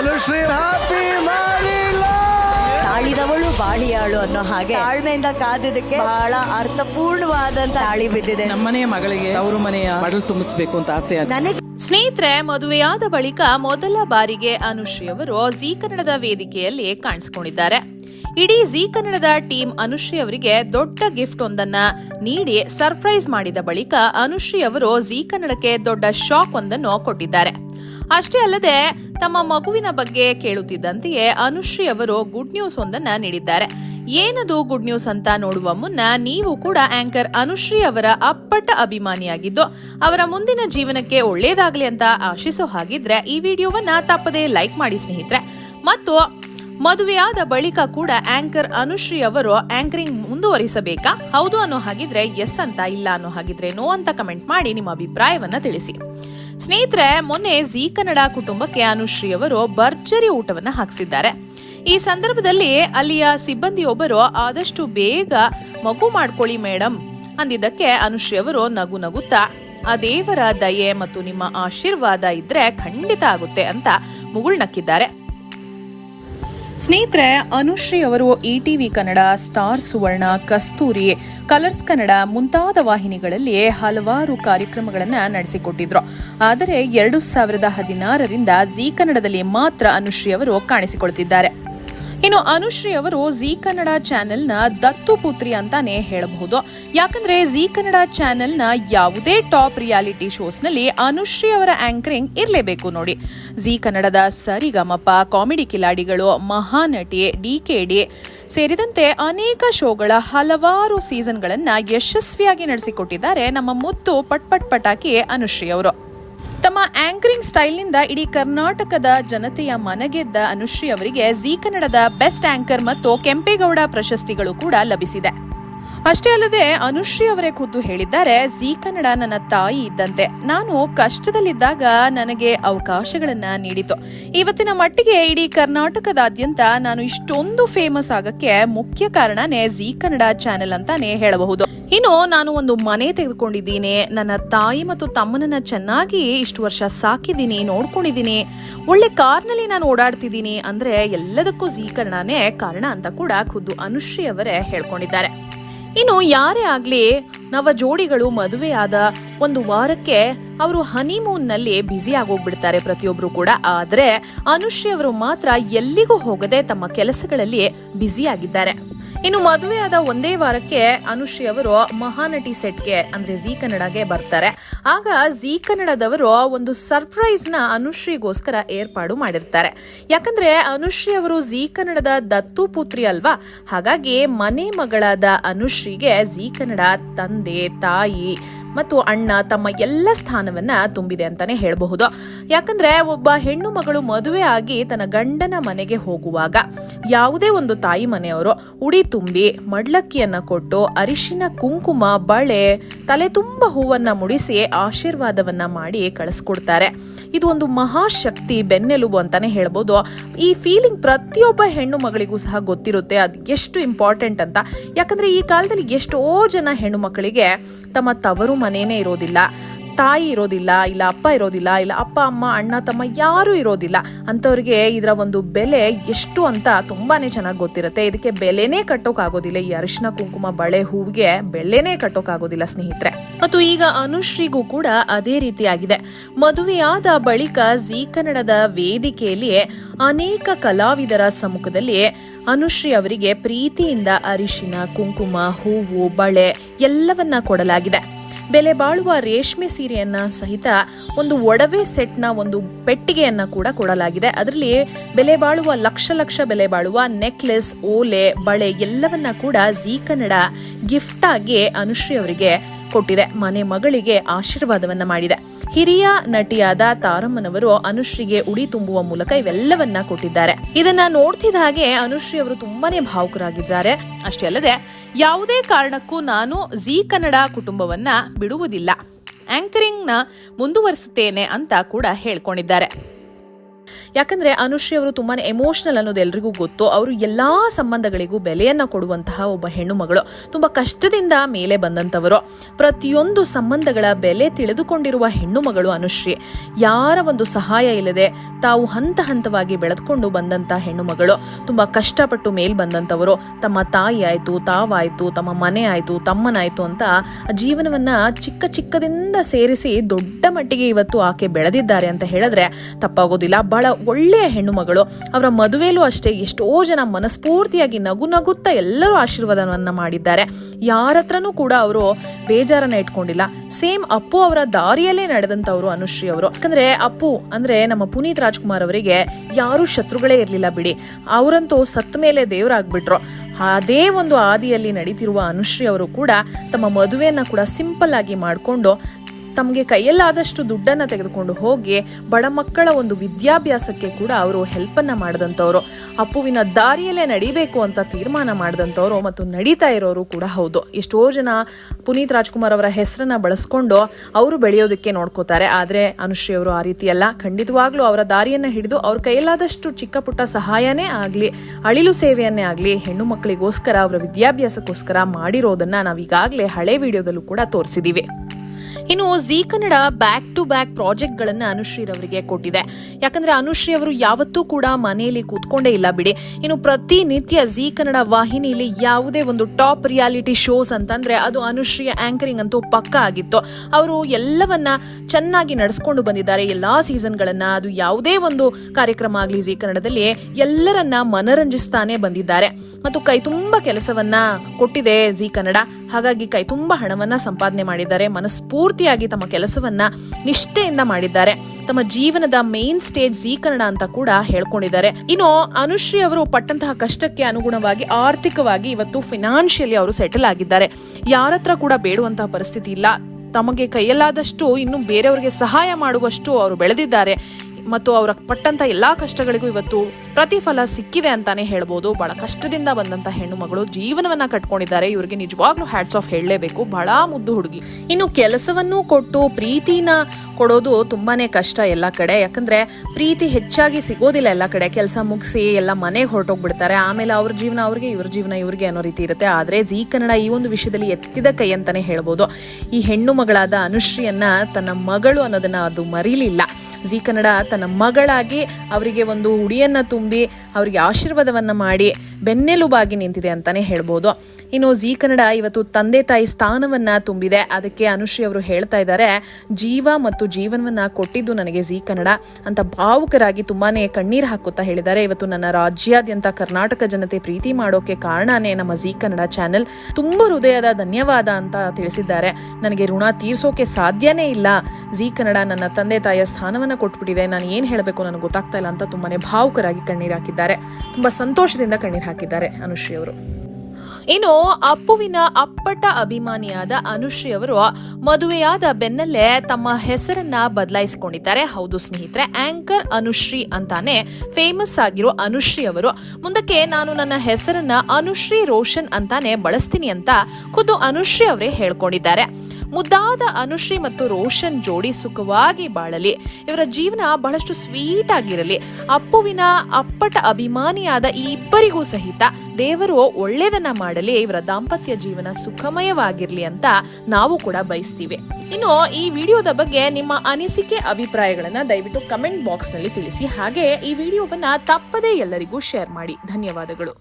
Anushree happy ಮಾಡಿಲ್ಲ ತಾಳಿದವಳು ಬಾಳಿಯಾಳು ಅನ್ನೋ ಹಾಗೆ ತಾಳ್ಮೆಯಿಂದ ಕಾದಿದ್ದಕ್ಕೆ ಬಹಳ ಅರ್ಥಪೂರ್ಣವಾದಂತ ತಾಳಿ ಬಿದ್ದಿದೆ. ನಮ್ಮನೆಯ ಮಗಳಿಗೆ ಅವರು ಮನೆಯ ಮಡಲು ತುಂಬಿಸ್ಬೇಕು ಅಂತ ಆಸೆ ಆಗಿದೆ. ನನಗೆ ಸ್ನೇಹಿತರೆ ಮದುವೆಯಾದ ಬಳಿಕ ಮೊದಲ ಬಾರಿಗೆ ಅನುಶ್ರೀ ಅವರು ಜಿ ಕನ್ನಡದ ವೇದಿಕೆಯಲ್ಲಿ ಕಾಣಿಸಿಕೊಂಡಿದ್ದಾರೆ. ಇಡೀ ಜೀ ಕನ್ನಡದ ಟೀಮ್ ಅನುಶ್ರೀ ಅವರಿಗೆ ದೊಡ್ಡ ಗಿಫ್ಟ್ ಒಂದನ್ನ ನೀಡಿ ಸರ್ಪ್ರೈಸ್ ಮಾಡಿದ ಬಳಿಕ ಅನುಶ್ರೀ ಅವರು ಜಿ ಕನ್ನಡಕ್ಕೆ ದೊಡ್ಡ ಶಾಕ್ ಒಂದನ್ನು ಕೊಟ್ಟಿದ್ದಾರೆ. ಅಷ್ಟೇ ಅಲ್ಲದೆ ತಮ್ಮ ಮಗುವಿನ ಬಗ್ಗೆ ಕೇಳುತ್ತಿದ್ದಂತೆಯೇ ಅನುಶ್ರೀ ಅವರು ಗುಡ್ ನ್ಯೂಸ್ ಒಂದನ್ನ ನೀಡಿದ್ದಾರೆ. ಏನದು ಗುಡ್ ನ್ಯೂಸ್ ಅಂತ ನೋಡುವ ಮುನ್ನ ನೀವು ಕೂಡ ಆಂಕರ್ ಅನುಶ್ರೀ ಅವರ ಅಪ್ಪಟ ಅಭಿಮಾನಿಯಾಗಿದ್ದು, ಅವರ ಮುಂದಿನ ಜೀವನಕ್ಕೆ ಒಳ್ಳೇದಾಗ್ಲಿ ಅಂತ ಆಶಿಸೋ ಹಾಗಿದ್ರೆ ಈ ವಿಡಿಯೋವನ್ನ ತಪ್ಪದೇ ಲೈಕ್ ಮಾಡಿ ಸ್ನೇಹಿತರೆ. ಮತ್ತು ಮದುವೆಯಾದ ಬಳಿಕ ಕೂಡ ಆಂಕರ್ ಅನುಶ್ರೀ ಅವರು ಆಂಕರಿಂಗ್ ಮುಂದುವರಿಸಬೇಕಾ? ಹೌದು ಅನ್ನೋ ಹಾಗಿದ್ರೆ ಎಸ್ ಅಂತ ಇಲ್ಲ ಅನ್ನೋ ಹಾಗಿದ್ರೆ ನೋ ಅಂತ ಕಮೆಂಟ್ ಮಾಡಿ ನಿಮ್ಮ ಅಭಿಪ್ರಾಯವನ್ನ ತಿಳಿಸಿ. ಸ್ನೇಹಿತರೆ, ಮೊನ್ನೆ ಜೀ ಕನ್ನಡ ಕುಟುಂಬಕ್ಕೆ ಅನುಶ್ರೀ ಅವರು ಭರ್ಜರಿ ಊಟವನ್ನ ಹಾಕಿಸಿದ್ದಾರೆ. ಈ ಸಂದರ್ಭದಲ್ಲಿ ಅಲ್ಲಿಯ ಸಿಬ್ಬಂದಿಯೊಬ್ಬರು ಆದಷ್ಟು ಬೇಗ ಮಗು ಮಾಡ್ಕೊಳ್ಳಿ ಮೇಡಮ್ ಅಂದಿದ್ದಕ್ಕೆ ಅನುಶ್ರೀ ಅವರು ನಗು ನಗುತ್ತಾ, ಆ ದೇವರ ದಯೆ ಮತ್ತು ನಿಮ್ಮ ಆಶೀರ್ವಾದ ಇದ್ರೆ ಖಂಡಿತ ಆಗುತ್ತೆ ಅಂತ ಮುಗುಳ್ನಕ್ಕಿದ್ದಾರೆ. ಸ್ನೇಹಿತರೆ, ಅನುಶ್ರೀ ಅವರು E TV Kannada, Star Suvarna, Kasturi, Colors Kannada ಮುಂತಾದ ವಾಹಿನಿಗಳಲ್ಲಿ ಹಲವಾರು ಕಾರ್ಯಕ್ರಮಗಳನ್ನು ನಡೆಸಿಕೊಟ್ಟಿದ್ರು. ಆದರೆ ಎರಡು ಸಾವಿರದ ಹದಿನಾರರಿಂದ ಜಿ ಕನ್ನಡದಲ್ಲಿ ಮಾತ್ರ ಅನುಶ್ರೀ ಅವರು ಕಾಣಿಸಿಕೊಳ್ತಿದ್ದಾರೆ. ಇನ್ನು ಅನುಶ್ರೀ ಅವರು ಜಿ ಕನ್ನಡ ಚಾನೆಲ್ನ ದತ್ತು ಪುತ್ರಿ ಅಂತಾನೆ ಹೇಳಬಹುದು. ಯಾಕಂದ್ರೆ ಜಿ ಕನ್ನಡ ಚಾನೆಲ್ನ ಯಾವುದೇ ಟಾಪ್ ರಿಯಾಲಿಟಿ ಶೋಸ್ನಲ್ಲಿ ಅನುಶ್ರೀ ಅವರ ಆಂಕರಿಂಗ್ ಇರಲೇಬೇಕು ನೋಡಿ. ಜಿ ಕನ್ನಡದ ಸರಿಗಮಪ, ಕಾಮಿಡಿ ಕಿಲಾಡಿಗಳು, ಮಹಾನಟಿ, ಡಿ ಕೆ ಡಿ ಸೇರಿದಂತೆ ಅನೇಕ ಶೋಗಳ ಹಲವಾರು ಸೀಸನ್ಗಳನ್ನು ಯಶಸ್ವಿಯಾಗಿ ನಡೆಸಿಕೊಟ್ಟಿದ್ದಾರೆ ನಮ್ಮ ಮುತ್ತು ಪಟ್ ಪಟ್ ಪಟಾಕಿ ಅನುಶ್ರೀ ಅವರು. ತಮ್ಮ ಆಂಕರಿಂಗ್ ಸ್ಟೈಲ್ನಿಂದ ಇಡೀ ಕರ್ನಾಟಕದ ಜನತೆಯ ಮನಗೆದ್ದ ಅನುಶ್ರೀ ಅವರಿಗೆ ಜಿ ಕನ್ನಡದ ಬೆಸ್ಟ್ ಆಂಕರ್ ಮತ್ತು ಕೆಂಪೇಗೌಡ ಪ್ರಶಸ್ತಿಗಳು ಕೂಡ ಲಭಿಸಿದೆ. ಅಷ್ಟೇ ಅಲ್ಲದೆ ಅನುಶ್ರೀ ಅವರೇ ಖುದ್ದು ಹೇಳಿದ್ದಾರೆ, ಜಿ ಕನ್ನಡ ನನ್ನ ತಾಯಿ ಇದ್ದಂತೆ. ನಾನು ಕಷ್ಟದಲ್ಲಿದ್ದಾಗ ನನಗೆ ಅವಕಾಶಗಳನ್ನ ನೀಡಿತು. ಇವತ್ತಿನ ಮಟ್ಟಿಗೆ ಇಡೀ ಕರ್ನಾಟಕದಾದ್ಯಂತ ನಾನು ಇಷ್ಟೊಂದು ಫೇಮಸ್ ಆಗಕ್ಕೆ ಮುಖ್ಯ ಕಾರಣನೇ ಜಿ ಕನ್ನಡ ಚಾನೆಲ್ ಅಂತಾನೆ ಹೇಳಬಹುದು. ಇನ್ನು ನಾನು ಒಂದು ಮನೆ ತೆಗೆದುಕೊಂಡಿದ್ದೀನಿ. ನನ್ನ ತಾಯಿ ಮತ್ತು ತಮ್ಮನನ್ನ ಚೆನ್ನಾಗಿ ಇಷ್ಟು ವರ್ಷ ಸಾಕಿದ್ದೀನಿ, ನೋಡ್ಕೊಂಡಿದ್ದೀನಿ. ಒಳ್ಳೆ ಕಾರ್ನಲ್ಲಿ ನಾನು ಓಡಾಡ್ತಿದ್ದೀನಿ ಅಂದ್ರೆ ಎಲ್ಲದಕ್ಕೂ ಜೀ ಕನ್ನಡನೇ ಕಾರಣ ಅಂತ ಕೂಡ ಖುದ್ದು ಅನುಶ್ರೀ ಅವರೇ ಹೇಳ್ಕೊಂಡಿದ್ದಾರೆ. ಇನ್ನು ಯಾರೇ ಆಗ್ಲಿ ನವ ಜೋಡಿಗಳು ಮದುವೆಯಾದ ಒಂದು ವಾರಕ್ಕೆ ಅವರು ಹನಿಮೂನ್ನಲ್ಲಿ ಬ್ಯುಸಿ ಆಗೋಗ್ಬಿಡ್ತಾರೆ ಪ್ರತಿಯೊಬ್ರು ಕೂಡ. ಆದ್ರೆ ಅನುಶ್ರೀ ಅವರು ಮಾತ್ರ ಎಲ್ಲಿಗೂ ಹೋಗದೆ ತಮ್ಮ ಕೆಲಸಗಳಲ್ಲಿ ಬ್ಯುಸಿ ಆಗಿದ್ದಾರೆ. ಇನ್ನು ಮದುವೆಯಾದ ಒಂದೇ ವಾರಕ್ಕೆ ಅನುಶ್ರೀ ಅವರು ಮಹಾನಟಿ ಸೆಟ್ಗೆ, ಅಂದ್ರೆ ಜಿ ಕನ್ನಡಗೆ ಬರ್ತಾರೆ. ಆಗ ಜಿ ಕನ್ನಡದವರು ಒಂದು ಸರ್ಪ್ರೈಸ್ನ ಅನುಶ್ರೀಗೋಸ್ಕರ ಏರ್ಪಾಡು ಮಾಡಿರ್ತಾರೆ. ಯಾಕಂದ್ರೆ ಅನುಶ್ರೀ ಅವರು ಜಿ ಕನ್ನಡದ ದತ್ತು ಪುತ್ರಿ ಅಲ್ವಾ? ಹಾಗಾಗಿ ಮನೆ ಮಗಳಾದ ಅನುಶ್ರೀಗೆ ಜಿ ಕನ್ನಡ ತಂದೆ, ತಾಯಿ ಮತ್ತು ಅಣ್ಣ ತಮ್ಮ ಎಲ್ಲ ಸ್ಥಾನವನ್ನ ತುಂಬಿದೆ ಅಂತಾನೆ ಹೇಳಬಹುದು. ಯಾಕಂದ್ರೆ ಒಬ್ಬ ಹೆಣ್ಣು ಮಗಳು ಮದುವೆ ಆಗಿ ತನ್ನ ಗಂಡನ ಮನೆಗೆ ಹೋಗುವಾಗ ಯಾವುದೇ ಒಂದು ತಾಯಿ ಮನೆಯವರು ಉಡಿ ತುಂಬಿ ಮಡ್ಲಕ್ಕಿಯನ್ನ ಕೊಟ್ಟು ಅರಿಶಿನ, ಕುಂಕುಮ, ಬಳೆ, ತಲೆ ತುಂಬ ಹೂವನ್ನ ಮುಡಿಸಿ ಆಶೀರ್ವಾದವನ್ನ ಮಾಡಿ ಕಳಿಸ್ಕೊಡ್ತಾರೆ. ಇದು ಒಂದು ಮಹಾಶಕ್ತಿ ಬೆನ್ನೆಲುಬು ಅಂತಾನೆ ಹೇಳ್ಬೋದು ಈ ಫೀಲಿಂಗ್ ಪ್ರತಿಯೊಬ್ಬ ಹೆಣ್ಣು ಮಗಳಿಗೂ ಸಹ ಗೊತ್ತಿರುತ್ತೆ ಅದು ಎಷ್ಟು ಇಂಪಾರ್ಟೆಂಟ್ ಅಂತ. ಯಾಕಂದ್ರೆ ಈ ಕಾಲದಲ್ಲಿ ಎಷ್ಟೋ ಜನ ಹೆಣ್ಣು ಮಕ್ಕಳಿಗೆ ತಮ್ಮ ತವರು ಮನೇನೆ ಇರೋದಿಲ್ಲ, ತಾಯಿ ಇರೋದಿಲ್ಲ, ಇಲ್ಲ ಅಪ್ಪ ಇರೋದಿಲ್ಲ, ಇಲ್ಲ ಅಪ್ಪ, ಅಮ್ಮ, ಅಣ್ಣ, ತಮ್ಮ ಯಾರೂ ಇರೋದಿಲ್ಲ. ಅಂಥವ್ರಿಗೆ ಇದರ ಒಂದು ಬೆಲೆ ಎಷ್ಟು ಅಂತ ತುಂಬಾನೇ ಚೆನ್ನಾಗಿ ಗೊತ್ತಿರುತ್ತೆ. ಇದಕ್ಕೆ ಬೆಲೆನೇ ಕಟ್ಟೋಕ್ಕಾಗೋದಿಲ್ಲ ಈ ಅರಿಶಿನ, ಕುಂಕುಮ, ಬಳೆ ಹೂವಿಗೆ ಬೆಲೆನೇ ಕಟ್ಟೋಕ್ಕಾಗೋದಿಲ್ಲ ಸ್ನೇಹಿತರೆ. ಮತ್ತು ಈಗ ಅನುಶ್ರೀಗೂ ಕೂಡ ಅದೇ ರೀತಿಯಾಗಿದೆ. ಮದುವೆಯಾದ ಬಳಿಕ ಜಿ ಕನ್ನಡದ ವೇದಿಕೆಯಲ್ಲಿ ಅನೇಕ ಕಲಾವಿದರ ಸಮ್ಮುಖದಲ್ಲಿ ಅನುಶ್ರೀ ಅವರಿಗೆ ಪ್ರೀತಿಯಿಂದ ಅರಿಶಿನ, ಕುಂಕುಮ, ಹೂವು, ಬಳೆ ಎಲ್ಲವನ್ನ ಕೊಡಲಾಗಿದೆ. ಬೆಲೆ ಬಾಳುವ ರೇಷ್ಮೆ ಸೀರೆಯನ್ನ ಸಹಿತ ಒಂದು ಒಡವೆ ಸೆಟ್ನ ಒಂದು ಪೆಟ್ಟಿಗೆಯನ್ನ ಕೂಡ ಕೊಡಲಾಗಿದೆ. ಅದರಲ್ಲಿ ಬೆಲೆ ಬಾಳುವ ಲಕ್ಷ ಲಕ್ಷ ಬೆಲೆ ಬಾಳುವ ನೆಕ್ಲೆಸ್, ಓಲೆ, ಬಳೆ ಎಲ್ಲವನ್ನ ಕೂಡ ಜೀ ಕನ್ನಡ ಗಿಫ್ಟ್ ಆಗಿ ಅನುಶ್ರೀ ಅವರಿಗೆ ಕೊಟ್ಟಿದೆ. ಮನೆ ಮಗಳಿಗೆ ಆಶೀರ್ವಾದವನ್ನ ಮಾಡಿದೆ. ಹಿರಿಯ ನಟಿಯಾದ ತಾರಮ್ಮನವರು ಅನುಶ್ರೀಗೆ ಉಡಿ ತುಂಬುವ ಮೂಲಕ ಇವೆಲ್ಲವನ್ನ ಕೊಟ್ಟಿದ್ದಾರೆ. ಇದನ್ನ ನೋಡ್ತಿದ್ದ ಹಾಗೆ ಅನುಶ್ರೀ ಅವರು ತುಂಬಾನೇ ಭಾವುಕರಾಗಿದ್ದಾರೆ. ಅಷ್ಟೇ ಅಲ್ಲದೆ ಯಾವುದೇ ಕಾರಣಕ್ಕೂ ನಾನು ಜಿ ಕನ್ನಡ ಕುಟುಂಬವನ್ನ ಬಿಡುವುದಿಲ್ಲ. ಆಂಕರಿಂಗ್ನ ಮುಂದುವರಿಸುತ್ತೇನೆ ಅಂತ ಕೂಡ ಹೇಳ್ಕೊಂಡಿದ್ದಾರೆ. ಯಾಕಂದ್ರೆ ಅನುಶ್ರೀ ಅವರು ತುಂಬಾನೇ ಎಮೋಷನಲ್ ಅನ್ನೋದು ಎಲ್ರಿಗೂ ಗೊತ್ತು. ಅವರು ಎಲ್ಲಾ ಸಂಬಂಧಗಳಿಗೂ ಬೆಲೆಯನ್ನ ಕೊಡುವಂತಹ ಒಬ್ಬ ಹೆಣ್ಣು ಮಗಳು. ತುಂಬಾ ಕಷ್ಟದಿಂದ ಮೇಲೆ ಬಂದಂತವರು ಪ್ರತಿಯೊಂದು ಸಂಬಂಧಗಳ ಬೆಲೆ ತಿಳಿದುಕೊಂಡಿರುವ ಹೆಣ್ಣು ಮಗಳು ಅನುಶ್ರೀ. ಯಾರ ಒಂದು ಸಹಾಯ ಇಲ್ಲದೆ ತಾವು ಹಂತ ಹಂತವಾಗಿ ಬೆಳೆದುಕೊಂಡು ಬಂದಂತ ಹೆಣ್ಣು ಮಗಳು. ತುಂಬಾ ಕಷ್ಟಪಟ್ಟು ಮೇಲ್ ಬಂದಂತವರು ತಮ್ಮ ತಾಯಿ ಆಯ್ತು ತಾವಾಯ್ತು ತಮ್ಮ ಮನೆ ಆಯ್ತು, ತಮ್ಮನಾಯ್ತು ಅಂತ ಜೀವನವನ್ನ ಚಿಕ್ಕ ಚಿಕ್ಕದಿಂದ ಸೇರಿಸಿ ದೊಡ್ಡ ಮಟ್ಟಿಗೆ ಇವತ್ತು ಆಕೆ ಬೆಳೆದಿದ್ದಾರೆ ಅಂತ ಹೇಳಿದ್ರೆ ತಪ್ಪಾಗೋದಿಲ್ಲ. ಬಹಳ ಒಳ್ಳೆಯ ಹೆಣ್ಣು ಮಗಳು ಅವರ ಮದುವೆಲೂ ಅಷ್ಟೇ ಎಷ್ಟೋ ಜನ ಮನಸ್ಫೂರ್ತಿಯಾಗಿ ನಗು ನಗುತ್ತಾ ಎಲ್ಲರೂ ಆಶೀರ್ವಾದವನ್ನು ಮಾಡಿದ್ದಾರೆ. ಯಾರ ಹತ್ರನೂ ಕೂಡ ಅವರು ಬೇಜಾರನ್ನ ಇಟ್ಕೊಂಡಿಲ್ಲ. ಸೇಮ್ ಅಪ್ಪು ಅವರ ದಾರಿಯಲ್ಲೇ ನಡೆದಂತವ್ರು ಅನುಶ್ರೀ ಅವರು. ಯಾಕಂದ್ರೆ ಅಪ್ಪು ಅಂದ್ರೆ ನಮ್ಮ ಪುನೀತ್ ರಾಜ್ಕುಮಾರ್ ಅವರಿಗೆ ಯಾರು ಶತ್ರುಗಳೇ ಇರಲಿಲ್ಲ ಬಿಡಿ. ಅವರಂತೂ ಸತ್ತ ಮೇಲೆ ದೇವರಾಗ್ಬಿಟ್ರು. ಅದೇ ಒಂದು ಆದಿಯಲ್ಲಿ ನಡೀತಿರುವ ಅನುಶ್ರೀ ಅವರು ಕೂಡ ತಮ್ಮ ಮದುವೆಯನ್ನ ಕೂಡ ಸಿಂಪಲ್ ಆಗಿ ಮಾಡಿಕೊಂಡು ತಮಗೆ ಕೈಯಲ್ಲಾದಷ್ಟು ದುಡ್ಡನ್ನ ತೆಗೆದುಕೊಂಡು ಹೋಗಿ ಬಡ ಮಕ್ಕಳ ಒಂದು ವಿದ್ಯಾಭ್ಯಾಸಕ್ಕೆ ಕೂಡ ಅವರು ಹೆಲ್ಪನ್ನು ಮಾಡಿದಂಥವ್ರು. ಅಪ್ಪುವಿನ ದಾರಿಯಲ್ಲೇ ನಡಿಬೇಕು ಅಂತ ತೀರ್ಮಾನ ಮಾಡಿದಂಥವ್ರು ಮತ್ತು ನಡೀತಾ ಇರೋರು ಕೂಡ ಹೌದು. ಎಷ್ಟೋ ಜನ ಪುನೀತ್ ರಾಜ್ಕುಮಾರ್ ಅವರ ಹೆಸರನ್ನ ಬಳಸ್ಕೊಂಡು ಅವರು ಬೆಳೆಯೋದಕ್ಕೆ ನೋಡ್ಕೋತಾರೆ. ಆದರೆ ಅನುಶ್ರೀ ಅವರು ಆ ರೀತಿ ಅಲ್ಲ. ಖಂಡಿತವಾಗ್ಲೂ ಅವರ ದಾರಿಯನ್ನ ಹಿಡಿದು ಅವ್ರ ಕೈಯಲ್ಲಾದಷ್ಟು ಚಿಕ್ಕ ಪುಟ್ಟ ಸಹಾಯನೇ ಆಗಲಿ, ಅಳಿಲು ಸೇವೆಯನ್ನೇ ಆಗಲಿ, ಹೆಣ್ಣು ಮಕ್ಕಳಿಗೋಸ್ಕರ ಅವರ ವಿದ್ಯಾಭ್ಯಾಸಕ್ಕೋಸ್ಕರ ಮಾಡಿರೋದನ್ನ ನಾವೀಗಾಗಲೇ ಹಳೆ ವಿಡಿಯೋದಲ್ಲೂ ಕೂಡ ತೋರಿಸಿದೀವಿ. ಇನ್ನು Zee Kannada back to back project ಗಳನ್ನ ಅನುಶ್ರೀ ಅವರಿಗೆ ಕೊಟ್ಟಿದೆ. ಯಾಕಂದ್ರೆ ಅನುಶ್ರೀ ಅವರು ಯಾವತ್ತೂ ಕೂಡ ಮನೆಯಲ್ಲಿ ಕೂತ್ಕೊಂಡೇ ಇಲ್ಲ ಬಿಡಿ. ಇನ್ನು ಪ್ರತಿನಿತ್ಯ ಜಿ ಕನ್ನಡ ವಾಹಿನಿಯಲ್ಲಿ ಯಾವುದೇ ಒಂದು ಟಾಪ್ ರಿಯಾಲಿಟಿ ಶೋಸ್ ಅಂತಂದ್ರೆ ಅದು ಅನುಶ್ರೀಯ ಆಂಕರಿಂಗ್ ಅಂತೂ ಪಕ್ಕ ಆಗಿತ್ತು. ಅವರು ಎಲ್ಲವನ್ನ ಚೆನ್ನಾಗಿ ನಡೆಸ್ಕೊಂಡು ಬಂದಿದ್ದಾರೆ ಎಲ್ಲಾ ಸೀಸನ್ ಗಳನ್ನ. ಅದು ಯಾವುದೇ ಒಂದು ಕಾರ್ಯಕ್ರಮ ಆಗಲಿ ಜಿ ಕನ್ನಡದಲ್ಲಿ ಎಲ್ಲರನ್ನ ಮನರಂಜಿಸ್ತಾನೆ ಬಂದಿದ್ದಾರೆ. ಮತ್ತು ಕೈ ತುಂಬಾ ಕೆಲಸವನ್ನ ಕೊಟ್ಟಿದೆ ಜಿ ಕನ್ನಡ. ಹಾಗಾಗಿ ಕೈ ತುಂಬಾ ಹಣವನ್ನ ಸಂಪಾದನೆ ಮಾಡಿದ್ದಾರೆ. ಮನಸ್ಫೂರ್ತಿಯಾಗಿ ತಮ್ಮ ಕೆಲಸವನ್ನ ನಿಷ್ಠೆಯಿಂದ ಮಾಡಿದ್ದಾರೆ. ತಮ್ಮ ಜೀವನದ ಮೇನ್ ಸ್ಟೇಜ್ ಜೀ ಕನ್ನಡ ಅಂತ ಕೂಡ ಹೇಳ್ಕೊಂಡಿದ್ದಾರೆ. ಇನ್ನು ಅನುಶ್ರೀ ಅವರು ಪಟ್ಟಂತಹ ಕಷ್ಟಕ್ಕೆ ಅನುಗುಣವಾಗಿ ಆರ್ಥಿಕವಾಗಿ ಇವತ್ತು ಫಿನಾನ್ಷಿಯಲಿ ಅವರು ಸೆಟಲ್ ಆಗಿದ್ದಾರೆ. ಯಾರತ್ರ ಕೂಡ ಬೇಡುವಂತಹ ಪರಿಸ್ಥಿತಿ ಇಲ್ಲ. ತಮಗೆ ಕೈಯಲ್ಲಾದಷ್ಟು ಇನ್ನು ಬೇರೆಯವರಿಗೆ ಸಹಾಯ ಮಾಡುವಷ್ಟು ಅವರು ಬೆಳೆದಿದ್ದಾರೆ. ಮತ್ತು ಅವರ ಪಟ್ಟಂತ ಎಲ್ಲಾ ಕಷ್ಟಗಳಿಗೂ ಇವತ್ತು ಪ್ರತಿಫಲ ಸಿಕ್ಕಿದೆ ಅಂತಾನೆ ಹೇಳ್ಬೋದು. ಬಹಳ ಕಷ್ಟದಿಂದ ಬಂದಂತ ಹೆಣ್ಣು ಮಗಳು ಜೀವನವನ್ನ ಕಟ್ಕೊಂಡಿದ್ದಾರೆ. ಇವರಿಗೆ ನಿಜವಾಗ್ಲೂ ಹ್ಯಾಟ್ಸ್ ಆಫ್ ಹೇಳಲೇಬೇಕು. ಬಹಳ ಮುದ್ದು ಹುಡುಗಿ. ಇನ್ನು ಕೆಲಸವನ್ನು ಕೊಟ್ಟು ಪ್ರೀತಿನ ಕೊಡೋದು ತುಂಬಾನೇ ಕಷ್ಟ ಎಲ್ಲ ಕಡೆ. ಯಾಕಂದ್ರೆ ಪ್ರೀತಿ ಹೆಚ್ಚಾಗಿ ಸಿಗೋದಿಲ್ಲ ಎಲ್ಲ ಕಡೆ. ಕೆಲಸ ಮುಗಿಸಿ ಎಲ್ಲ ಮನೆಗೆ ಹೊರಟೋಗ್ಬಿಡ್ತಾರೆ. ಆಮೇಲೆ ಅವ್ರ ಜೀವನ ಅವ್ರಿಗೆ, ಇವ್ರ ಜೀವನ ಇವ್ರಿಗೆ ಅನ್ನೋ ರೀತಿ ಇರುತ್ತೆ. ಆದ್ರೆ ಜೀ ಕನ್ನಡ ಈ ಒಂದು ವಿಷಯದಲ್ಲಿ ಎತ್ತಿದ ಕೈ ಅಂತಾನೆ ಹೇಳ್ಬೋದು. ಈ ಹೆಣ್ಣು ಮಗಳಾದ ಅನುಶ್ರೀಯನ್ನ ತನ್ನ ಮಗಳು ಅನ್ನೋದನ್ನ ಅದು ಮರೀಲಿಲ್ಲ. ಜಿ ಕನ್ನಡ ತನ್ನ ಮಗಳಾಗಿ ಅವರಿಗೆ ಒಂದು ಉಡಿಯನ್ನ ತುಂಬಿ ಅವರಿಗೆ ಆಶೀರ್ವಾದವನ್ನ ಮಾಡಿ ಬೆನ್ನೆಲುಬಾಗಿ ನಿಂತಿದೆ ಅಂತಾನೆ ಹೇಳ್ಬೋದು. ಇನ್ನು ಜಿ ಕನ್ನಡ ಇವತ್ತು ತಂದೆ ತಾಯಿ ಸ್ಥಾನವನ್ನ ತುಂಬಿದೆ. ಅದಕ್ಕೆ ಅನುಶ್ರೀ ಅವರು ಹೇಳ್ತಾ ಇದ್ದಾರೆ, ಜೀವ ಮತ್ತು ಜೀವನವನ್ನ ಕೊಟ್ಟಿದ್ದು ನನಗೆ ಜಿ ಕನ್ನಡ ಅಂತ ಭಾವುಕರಾಗಿ ತುಂಬಾನೇ ಕಣ್ಣೀರು ಹಾಕುತ್ತಾ ಹೇಳಿದ್ದಾರೆ. ಇವತ್ತು ನನ್ನ ರಾಜ್ಯಾದ್ಯಂತ ಕರ್ನಾಟಕ ಜನತೆ ಪ್ರೀತಿ ಮಾಡೋಕೆ ಕಾರಣನೇ ನಮ್ಮ ಜಿ ಕನ್ನಡ ಚಾನೆಲ್. ತುಂಬಾ ಹೃದಯದ ಧನ್ಯವಾದ ಅಂತ ತಿಳಿಸಿದ್ದಾರೆ. ನನಗೆ ಋಣ ತೀರ್ಸೋಕೆ ಸಾಧ್ಯನೇ ಇಲ್ಲ. ಜಿ ಕನ್ನಡ ನನ್ನ ತಂದೆ ತಾಯಿಯ ಸ್ಥಾನವನ್ನ ಕೊಟ್ಬಿಟ್ಟಿದೆ. ನಾನು ಏನು ಹೇಳಬೇಕು ನನಗೆ ಗೊತ್ತಾಗ್ತಾ ಇಲ್ಲ ಅಂತ ತುಂಬಾನೇ ಭಾವುಕರಾಗಿ ಕಣ್ಣೀರು ಹಾಕಿದ್ದಾರೆ. ತುಂಬಾ ಸಂತೋಷದಿಂದ ಕಣ್ಣೀರು ಹಾಕಿದ್ದಾರೆ ಅನುಶ್ರೀ ಅವರು. ಇನ್ನು ಅಪ್ಪುವಿನ ಅಪ್ಪಟ ಅಭಿಮಾನಿಯಾದ ಅನುಶ್ರೀ ಅವರು ಮದುವೆಯಾದ ಬೆನ್ನಲ್ಲೇ ತಮ್ಮ ಹೆಸರನ್ನ ಬದಲಾಯಿಸಿಕೊಂಡಿದ್ದಾರೆ. ಹೌದು ಸ್ನೇಹಿತರೆ, ಆಂಕರ್ ಅನುಶ್ರೀ ಅಂತಾನೆ ಫೇಮಸ್ ಆಗಿರೋ ಅನುಶ್ರೀ ಅವರು. ಮುಂದಕ್ಕೆ ನಾನು ನನ್ನ ಹೆಸರನ್ನ ಅನುಶ್ರೀ ರೋಷನ್ ಅಂತಾನೆ ಬಳಸ್ತೀನಿ ಅಂತ ಖುದ್ದು ಅನುಶ್ರೀ ಅವರೇ ಹೇಳ್ಕೊಂಡಿದ್ದಾರೆ. ಮುದ್ದಾದ ಅನುಶ್ರೀ ಮತ್ತು ರೋಷನ್ ಜೋಡಿ ಸುಖವಾಗಿ ಬಾಳಲಿ. ಇವರ ಜೀವನ ಬಹಳಷ್ಟು ಸ್ವೀಟ್ ಆಗಿರಲಿ. ಅಪ್ಪುವಿನ ಅಪ್ಪಟ ಅಭಿಮಾನಿಯಾದ ಈ ಇಬ್ಬರಿಗೂ ಸಹಿತ ದೇವರು ಒಳ್ಳೆಯದನ್ನ ಮಾಡಲಿ, ಇವರ ದಾಂಪತ್ಯ ಜೀವನ ಸುಖಮಯವಾಗಿರಲಿ ಅಂತ ನಾವು ಕೂಡ ಬಯಸ್ತೀವಿ. ಇನ್ನು ಈ ವಿಡಿಯೋದ ಬಗ್ಗೆ ನಿಮ್ಮ ಅನಿಸಿಕೆ, ಅಭಿಪ್ರಾಯಗಳನ್ನ ದಯವಿಟ್ಟು ಕಮೆಂಟ್ ಬಾಕ್ಸ್ನಲ್ಲಿ ತಿಳಿಸಿ. ಹಾಗೆ ಈ ವಿಡಿಯೋವನ್ನ ತಪ್ಪದೇ ಎಲ್ಲರಿಗೂ ಶೇರ್ ಮಾಡಿ. ಧನ್ಯವಾದಗಳು.